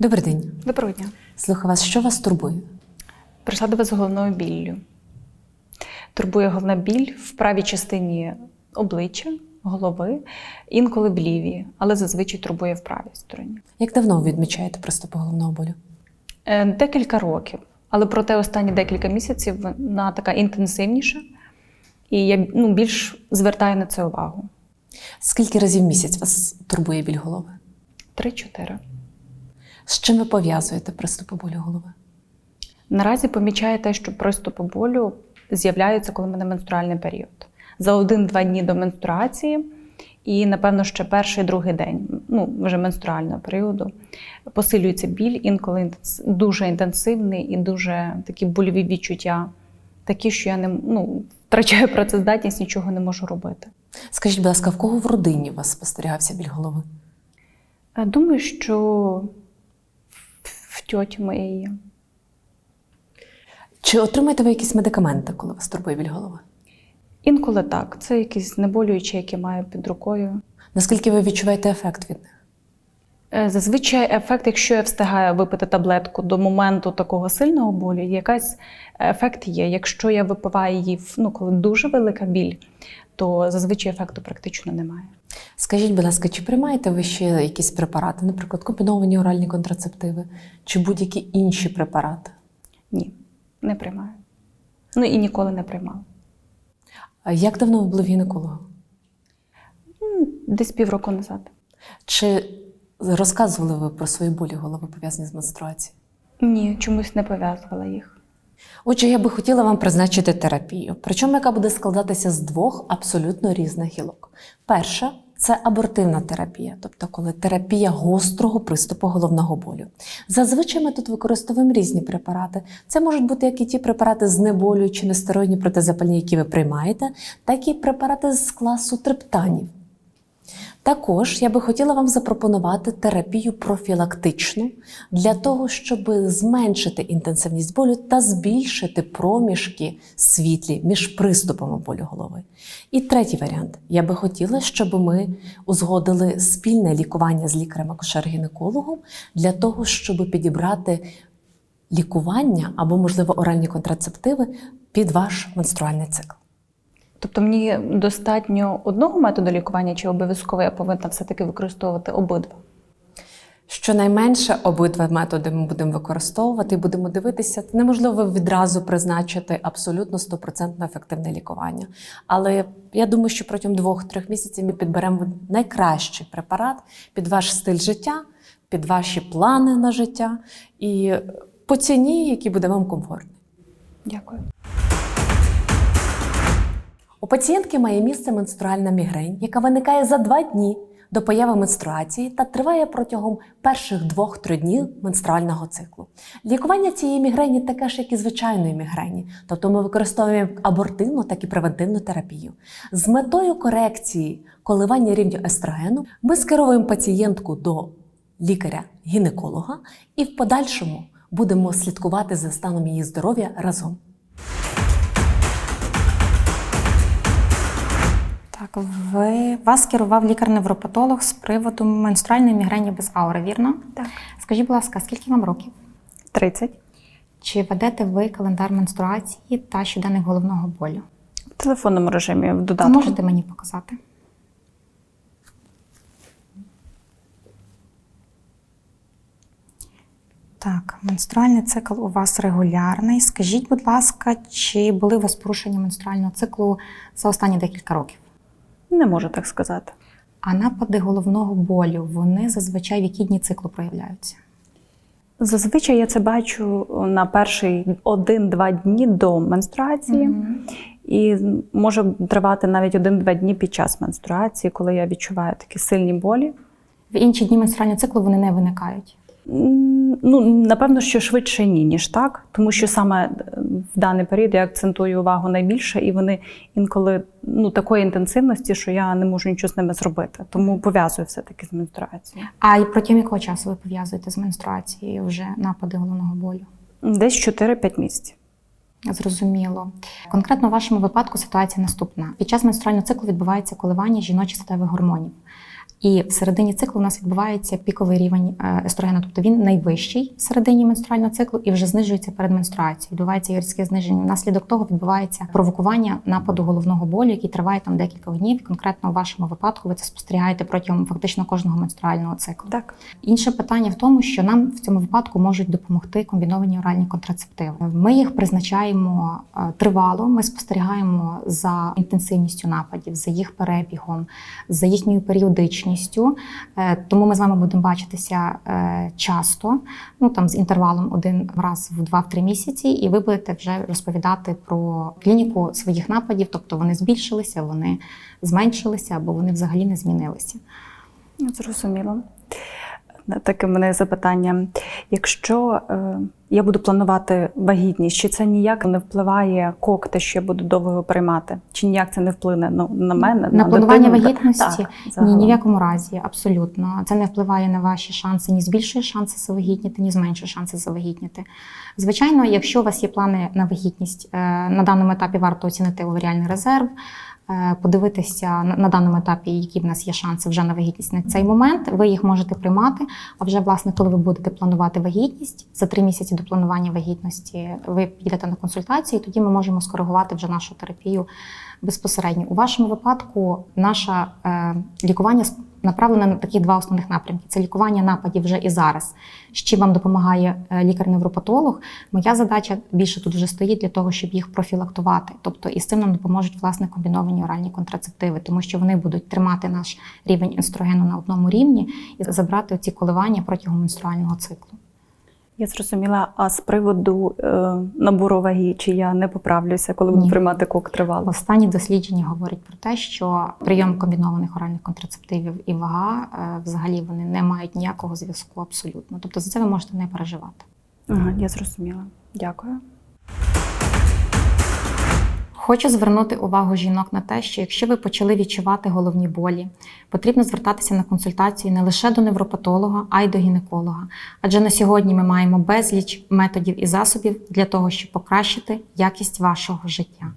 Добрий день. Доброго дня. Слухаю вас, що вас турбує? Прийшла до вас з головною біллю. Турбує головна біль в правій частині обличчя, голови, інколи в лівій, але зазвичай турбує в правій стороні. Як давно ви відмічаєте приступи головного болю? Е, Декілька років, але проте останні декілька місяців вона така інтенсивніша, і я ну, більш звертаю на це увагу. Скільки разів в місяць вас турбує біль голови? Три-чотири. З чим ви пов'язуєте приступи болю голови? Наразі помічаю те, що приступи болю з'являються, коли в мене менструальний період. За один-два дні до менструації, і, напевно, ще перший другий день, ну, вже менструального періоду, посилюється біль, інколи дуже інтенсивний і дуже такі больові відчуття, такі, що я не ну, втрачаю працездатність, нічого не можу робити. Скажіть, будь ласка, в кого в родині у вас спостерігався біль голови? Е, Думаю, що тьоті моєї. Чи отримаєте ви якісь медикаменти, коли вас турбує біль голови? Інколи так. Це якісь знеболюючі, які маю під рукою. Наскільки ви відчуваєте ефект від них? Е, Зазвичай ефект, якщо я встигаю випити таблетку до моменту такого сильного болю, якась ефект є. Якщо я випиваю її, ну, коли дуже велика біль, то зазвичай ефекту практично немає. Скажіть, будь ласка, чи приймаєте ви ще якісь препарати, наприклад, комбіновані оральні контрацептиви, чи будь-які інші препарати? Ні, не приймаю. Ну і ніколи не приймала. А Як давно ви були в гінеколога? Десь півроку назад. Чи розказували ви про свої болі голови пов'язані з менструацією? Ні, чомусь не пов'язувала їх. Отже, я би хотіла вам призначити терапію, причому яка буде складатися з двох абсолютно різних гілок. Перша це абортивна терапія, тобто коли терапія гострого приступу головного болю. Зазвичай ми тут використовуємо різні препарати. Це можуть бути як і ті препарати знеболюючі нестероїдні протизапальні, які ви приймаєте, так і препарати з класу триптанів. Також я би хотіла вам запропонувати терапію профілактичну для того, щоб зменшити інтенсивність болю та збільшити проміжки світлі між приступами болю голови. І третій варіант. Я би хотіла, щоб ми узгодили спільне лікування з лікарем-акушер-гінекологом для того, щоб підібрати лікування або, можливо, оральні контрацептиви під ваш менструальний цикл. Тобто мені достатньо одного методу лікування, чи обов'язково я повинна все-таки використовувати обидва? Щонайменше обидва методи ми будемо використовувати і будемо дивитися. Неможливо відразу призначити абсолютно 100% ефективне лікування. Але я думаю, що протягом двох-трьох місяців ми підберемо найкращий препарат під ваш стиль життя, під ваші плани на життя і по ціні, які буде вам комфортні. Дякую. У пацієнтки має місце менструальна мігрень, яка виникає за два дні до появи менструації та триває протягом перших двох-трьох днів менструального циклу. Лікування цієї мігрені таке ж, як і звичайної мігрені, тобто ми використовуємо як абортивну, так і превентивну терапію. З метою корекції коливання рівню естрогену ми скеровуємо пацієнтку до лікаря-гінеколога і в подальшому будемо слідкувати за станом її здоров'я разом. Так, ви вас керував лікар-невропатолог з приводу менструальної мігрені без аури, вірно? Так. Скажіть, будь ласка, скільки вам років? 30. Чи ведете ви календар менструації та щоденник головного болю? В телефонному режимі в додатку. можете мені показати? Так, менструальний цикл у вас регулярний. Скажіть, будь ласка, чи були у вас порушення менструального циклу за останні декілька років? Не можу так сказати. А напади головного болю вони зазвичай в які дні циклу проявляються? Зазвичай я це бачу на перший один-два дні до менструації, і може тривати навіть один-два дні під час менструації, коли я відчуваю такі сильні болі. В інші дні менструального циклу вони не виникають. Ну, напевно, що швидше ні, ніж так, тому що саме в даний період я акцентую увагу найбільше, і вони інколи ну, такої інтенсивності, що я не можу нічого з ними зробити. Тому пов'язую все-таки з менструацією. А й протягом якого часу ви пов'язуєте з менструацією вже напади головного болю? Десь 4-5 місяців. Зрозуміло. Конкретно в вашому випадку ситуація наступна: під час менструального циклу відбувається коливання жіночих статевих гормонів. І в середині циклу у нас відбувається піковий рівень е, естрогену, тобто він найвищий в середині менструального циклу і вже знижується перед менструацією. Відбувається різке зниження. Внаслідок того відбувається провокування нападу головного болю, який триває там декілька днів. Конкретно у вашому випадку ви це спостерігаєте протягом фактично кожного менструального циклу. Так. Інше питання в тому, що нам в цьому випадку можуть допомогти комбіновані оральні контрацептиви. Ми їх призначаємо е, тривало. Ми спостерігаємо за інтенсивністю нападів, за їх перебігом, за їхньою періодичністю. Е, Тому ми з вами будемо бачитися е, часто, ну там з інтервалом один раз в 2-3 місяці, і ви будете вже розповідати про клініку своїх нападів, тобто вони збільшилися, вони зменшилися або вони взагалі не змінилися. Зрозуміло. Таке мене запитання. Якщо е, я буду планувати вагітність, чи це ніяк не впливає кок, те, що я буду довго приймати? Чи ніяк це не вплине ну, на мене? На планування дитину? вагітності Так, ні, загалом. ні в якому разі, абсолютно. Це не впливає на ваші шанси, ні збільшує шанси завагітніти, ні зменшує шанси завагітніти. Звичайно, якщо у вас є плани на вагітність, е, на даному етапі варто оцінити оваріальний резерв. Е, Подивитися на- даному етапі, які в нас є шанси вже на вагітність на цей момент. Ви їх можете приймати. А вже власне, коли ви будете планувати вагітність за три місяці до планування вагітності, ви підете на консультацію, і тоді ми можемо скоригувати вже нашу терапію безпосередньо. У вашому випадку наше лікування направлене на такі два основних напрямки: це лікування нападів вже і зараз. З чим вам допомагає е, лікар-невропатолог. Моя задача більше тут вже стоїть для того, щоб їх профілактувати. Тобто і з цим нам допоможуть власне комбіновані оральні контрацептиви, тому що вони будуть тримати наш рівень естрогену на одному рівні і забрати ці коливання протягом менструального циклу. Я зрозуміла. А з приводу е, набору ваги, чи я не поправлюся, коли буду приймати кок тривало? Останні дослідження говорять про те, що прийом комбінованих оральних контрацептивів і вага е, взагалі вони не мають ніякого зв'язку абсолютно. Тобто за це ви можете не переживати. Ага, я зрозуміла. Дякую. Хочу звернути увагу жінок на те, що якщо ви почали відчувати головні болі, потрібно звертатися на консультацію не лише до невропатолога, а й до гінеколога. Адже на сьогодні ми маємо безліч методів і засобів для того, щоб покращити якість вашого життя.